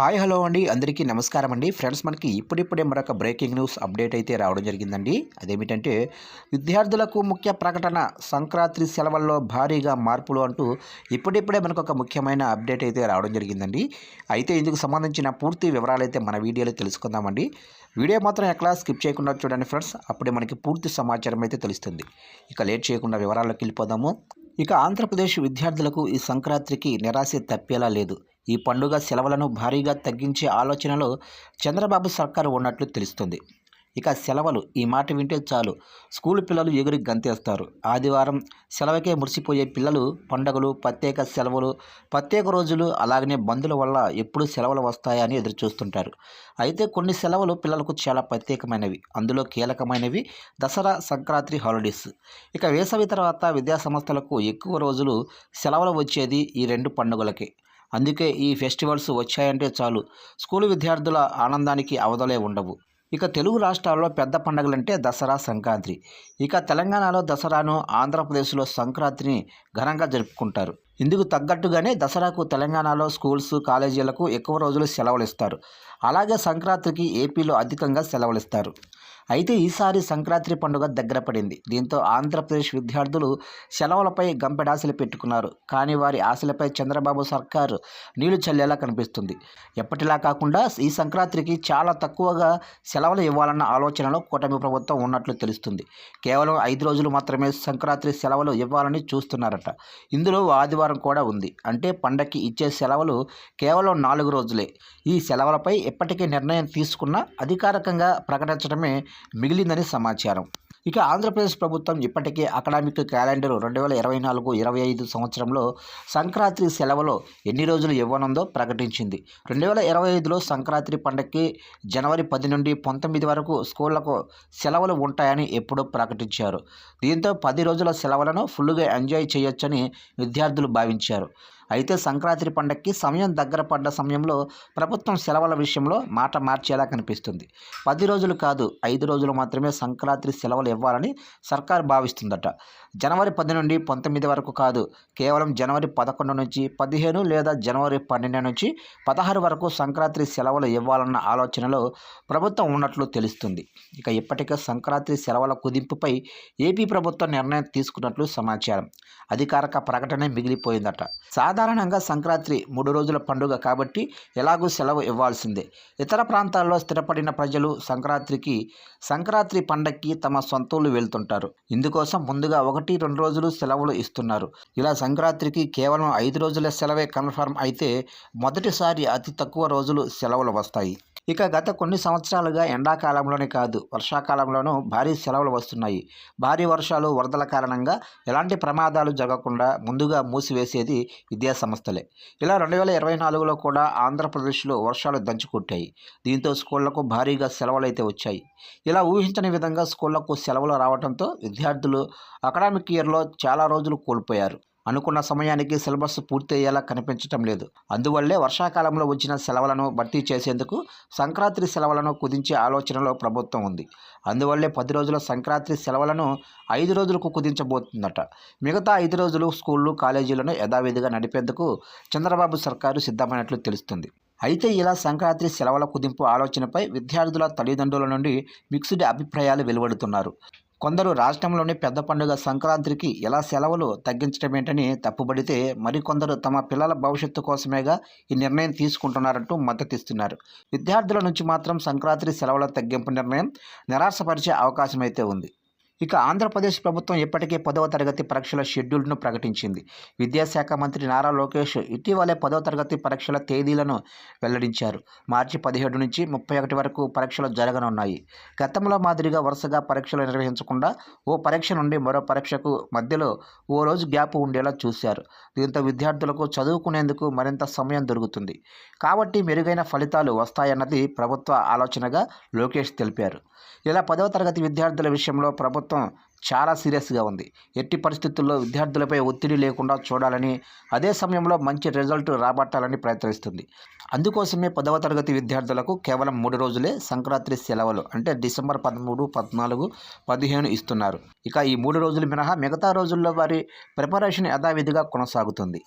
Hi hello అండి. అందరికీ నమస్కారం అండి. ఫ్రెండ్స్ మనకి ఇప్పుడిప్పుడే మరొక బ్రేకింగ్ న్యూస్ అప్డేట్ అయితే రావడం జరిగిందండి. అదేమిటంటే విద్యార్థులకు ముఖ్య ప్రకటన సంక్రాంతి సెలవుల్లో భారీగా మార్పులు అంటూ ఇప్పుడిప్పుడే మనకు ఒక ముఖ్యమైన అప్డేట్ అయితే రావడం జరిగిందండి. అయితే ఇందుకు సంబంధించిన పూర్తి వివరాలు అయితే మన వీడియోలో తెలుసుకుందామండి. వీడియో మాత్రం ఎక్కడా స్కిప్ చేయకుండా చూడండి ఫ్రెండ్స్. అప్పుడే మనకి పూర్తి సమాచారం అయితే తెలుస్తుంది. ఇక లేట్ చేయకుండా వివరాల్లోకి వెళ్ళిపోదాము. ఇక ఆంధ్రప్రదేశ్ విద్యార్థులకు ఈ సంక్రాంతికి నిరాశ తప్పేలా లేదు. ఈ పండుగ సెలవులను భారీగా తగ్గించే ఆలోచనలో చంద్రబాబు సర్కారు ఉన్నట్లు తెలుస్తుంది. ఇక సెలవులు ఈ మాట వింటే చాలు. స్కూల్ పిల్లలు ఎగురి గంతేస్తారు. ఆదివారం సెలవుకే మురిసిపోయే పిల్లలు పండగలు ప్రత్యేక సెలవులు ప్రత్యేక రోజులు అలాగనే బంధుల వల్ల ఎప్పుడు సెలవులు వస్తాయని ఎదురు చూస్తుంటారు అయితే కొన్ని సెలవులు పిల్లలకు చాలా ప్రత్యేకమైనవి. అందులో కీలకమైనవి దసరా సంక్రాంతి హాలిడేస్. ఇక వేసవి తర్వాత విద్యాసంస్థలకు ఎక్కువ రోజులు సెలవులు వచ్చేది ఈ రెండు పండుగలకే. అందుకే ఈ ఫెస్టివల్స్ వచ్చాయంటే చాలు. స్కూలు విద్యార్థుల ఆనందానికి అవధలే ఉండవు. ఇక తెలుగు రాష్ట్రాల్లో పెద్ద పండగలంటే దసరా సంక్రాంతి. ఇక తెలంగాణలో దసరాను ఆంధ్రప్రదేశ్లో సంక్రాంతిని ఘనంగా జరుపుకుంటారు. ఇందుకు తగ్గట్టుగానే దసరాకు తెలంగాణలో స్కూల్స్ కాలేజీలకు ఎక్కువ రోజులు సెలవులు ఇస్తారు అలాగే సంక్రాంతికి ఏపీలో అధికంగా సెలవులు ఇస్తారు అయితే ఈసారి సంక్రాంతి పండుగ దగ్గర పడింది. దీంతో ఆంధ్రప్రదేశ్ విద్యార్థులు సెలవులపై గంపెడాశలు పెట్టుకున్నారు. కానీ వారి ఆశలపై చంద్రబాబు సర్కారు నీళ్ళు చల్లేలా కనిపిస్తుంది. ఎప్పటిలా కాకుండా ఈ సంక్రాంతికి చాలా తక్కువగా సెలవులు ఇవ్వాలన్న ఆలోచనలో కూటమి ప్రభుత్వం ఉన్నట్లు తెలుస్తుంది. కేవలం ఐదు రోజులు మాత్రమే సంక్రాంతి సెలవులు ఇవ్వాలని చూస్తున్నారట. ఇందులో ఆదివారం కూడా ఉంది. అంటే పండక్కి ఇచ్చే సెలవులు కేవలం నాలుగు రోజులే. ఈ సెలవులపై ఎప్పటికీ నిర్ణయం తీసుకున్నా అధికారికంగా ప్రకటించడమే మిగిలిందని సమాచారం. ఇక ఆంధ్రప్రదేశ్ ప్రభుత్వం ఇప్పటికే అకాడమిక్ క్యాలెండర్ రెండు వేల ఇరవై నాలుగు ఇరవై ఐదు సంవత్సరంలో సంక్రాంతి సెలవులో ఎన్ని రోజులు ఇవ్వనుందో ప్రకటించింది. రెండు వేల ఇరవై ఐదులో సంక్రాంతి పండగకి జనవరి పది నుండి పంతొమ్మిది వరకు స్కూళ్ళకు సెలవులు ఉంటాయని ఎప్పుడో ప్రకటించారు. దీంతో పది రోజుల సెలవులను ఫుల్గా ఎంజాయ్ చేయొచ్చని విద్యార్థులు భావించారు. అయితే సంక్రాంతి పండగకి సమయం దగ్గర పడ్డ సమయంలో ప్రభుత్వం సెలవుల విషయంలో మాట మార్చేలా కనిపిస్తుంది. పది రోజులు కాదు ఐదు రోజులు మాత్రమే సంక్రాంతి సెలవులు ఇవ్వాలని సర్కార్ భావిస్తుందట. జనవరి పది నుండి పంతొమ్మిది వరకు కాదు కేవలం జనవరి పదకొండు నుంచి పదిహేను లేదా జనవరి పన్నెండు నుంచి పదహారు వరకు సంక్రాంతి సెలవులు ఇవ్వాలన్న ఆలోచనలో ప్రభుత్వం ఉన్నట్లు తెలుస్తుంది. ఇక ఇప్పటికే సంక్రాంతి సెలవుల కుదింపుపై ఏపీ ప్రభుత్వం నిర్ణయం తీసుకున్నట్లు సమాచారం. అధికారిక ప్రకటన మిగిలిపోయిందట. సాధారణంగా సంక్రాంతి మూడు రోజుల పండుగ కాబట్టి ఎలాగూ సెలవు ఇవ్వాల్సిందే. ఇతర ప్రాంతాల్లో స్థిరపడిన ప్రజలు సంక్రాంతికి సంక్రాంతి పండక్కి తమ సొంతూళ్ళు వెళ్తుంటారు. ఇందుకోసం ముందుగా ఒకటి రెండు రోజులు సెలవులు ఇస్తున్నారు. ఇలా సంక్రాంతికి కేవలం ఐదు రోజుల సెలవే కన్ఫర్మ్ అయితే మొదటిసారి అతి తక్కువ రోజులు సెలవులు వస్తాయి. ఇక గత కొన్ని సంవత్సరాలుగా ఎండాకాలంలోనే కాదు వర్షాకాలంలోనూ భారీ సెలవులు వస్తున్నాయి. భారీ వర్షాలు వరదల కారణంగా ఎలాంటి ప్రమాదాలు జరగకుండా ముందుగా మూసివేసేది విద్యాసంస్థలే ఇలా రెండు వేల ఇరవై నాలుగులో కూడా ఆంధ్రప్రదేశ్లో వర్షాలు దంచుకొట్టాయి. దీంతో స్కూళ్ళకు భారీగా సెలవులైతే వచ్చాయి. ఇలా ఊహించని విధంగా స్కూళ్ళకు సెలవులు రావడంతో విద్యార్థులు అకాడమిక్ ఇయర్లో చాలా రోజులు కోల్పోయారు. అనుకున్న సమయానికి సిలబస్ పూర్తి అయ్యేలా కనిపించటం లేదు. అందువల్లే వర్షాకాలంలో వచ్చిన సెలవులను భర్తీ చేసేందుకు సంక్రాంతి సెలవులను కుదించే ఆలోచనలో ప్రభుత్వం ఉంది. అందువల్లే పది రోజుల సంక్రాంతి సెలవులను ఐదు రోజులకు కుదించబోతుందట. మిగతా ఐదు రోజులు స్కూళ్ళు కాలేజీలను యథావిధిగా నడిపేందుకు చంద్రబాబు సర్కారు సిద్ధమైనట్లు తెలుస్తుంది. అయితే ఇలా సంక్రాంతి సెలవుల కుదింపు ఆలోచనపై విద్యార్థుల తల్లిదండ్రుల నుండి మిక్స్డ్ అభిప్రాయాలు వెలువడుతున్నారు. కొందరు రాష్ట్రంలోని పెద్ద పండుగ సంక్రాంతికి ఎలా సెలవులు తగ్గించడమేంటని తప్పుబడితే మరికొందరు తమ పిల్లల భవిష్యత్తు కోసమేగా ఈ నిర్ణయం తీసుకుంటున్నారంటూ మద్దతిస్తున్నారు. విద్యార్థుల నుంచి మాత్రం సంక్రాంతి సెలవుల తగ్గింపు నిర్ణయం నిరాశపరిచే అవకాశమైతే ఉంది. ఇక ఆంధ్రప్రదేశ్ ప్రభుత్వం ఇప్పటికే పదవ తరగతి పరీక్షల షెడ్యూల్ను ప్రకటించింది. విద్యాశాఖ మంత్రి నారా లోకేష్ ఇటీవలే పదవ తరగతి పరీక్షల తేదీలను వెల్లడించారు. మార్చి పదిహేడు నుంచి ముప్పై ఒకటి వరకు పరీక్షలు జరగనున్నాయి. గతంలో మాదిరిగా వరుసగా పరీక్షలు నిర్వహించకుండా ఓ పరీక్ష నుండి మరో పరీక్షకు మధ్యలో ఓ రోజు గ్యాప్ ఉండేలా చూశారు. దీంతో విద్యార్థులకు చదువుకునేందుకు మరింత సమయం దొరుకుతుంది. కాబట్టి మెరుగైన ఫలితాలు వస్తాయన్నది ప్రభుత్వ ఆలోచనగా లోకేష్ తెలిపారు. ఇలా పదవ తరగతి విద్యార్థుల విషయంలో ప్రభుత్వం చాలా సీరియస్గా ఉంది. ఎట్టి పరిస్థితుల్లో విద్యార్థులపై ఒత్తిడి లేకుండా చూడాలని అదే సమయంలో మంచి రిజల్ట్ రాబట్టాలని ప్రయత్నిస్తుంది. అందుకోసమే పదవ తరగతి విద్యార్థులకు కేవలం మూడు రోజులే సంక్రాంతి సెలవులు అంటే డిసెంబర్ పదమూడు పద్నాలుగు పదిహేను ఇస్తున్నారు. ఇక ఈ మూడు రోజులు మినహా మిగతా రోజుల్లో వారి ప్రిపరేషన్ యథావిధిగా కొనసాగుతుంది.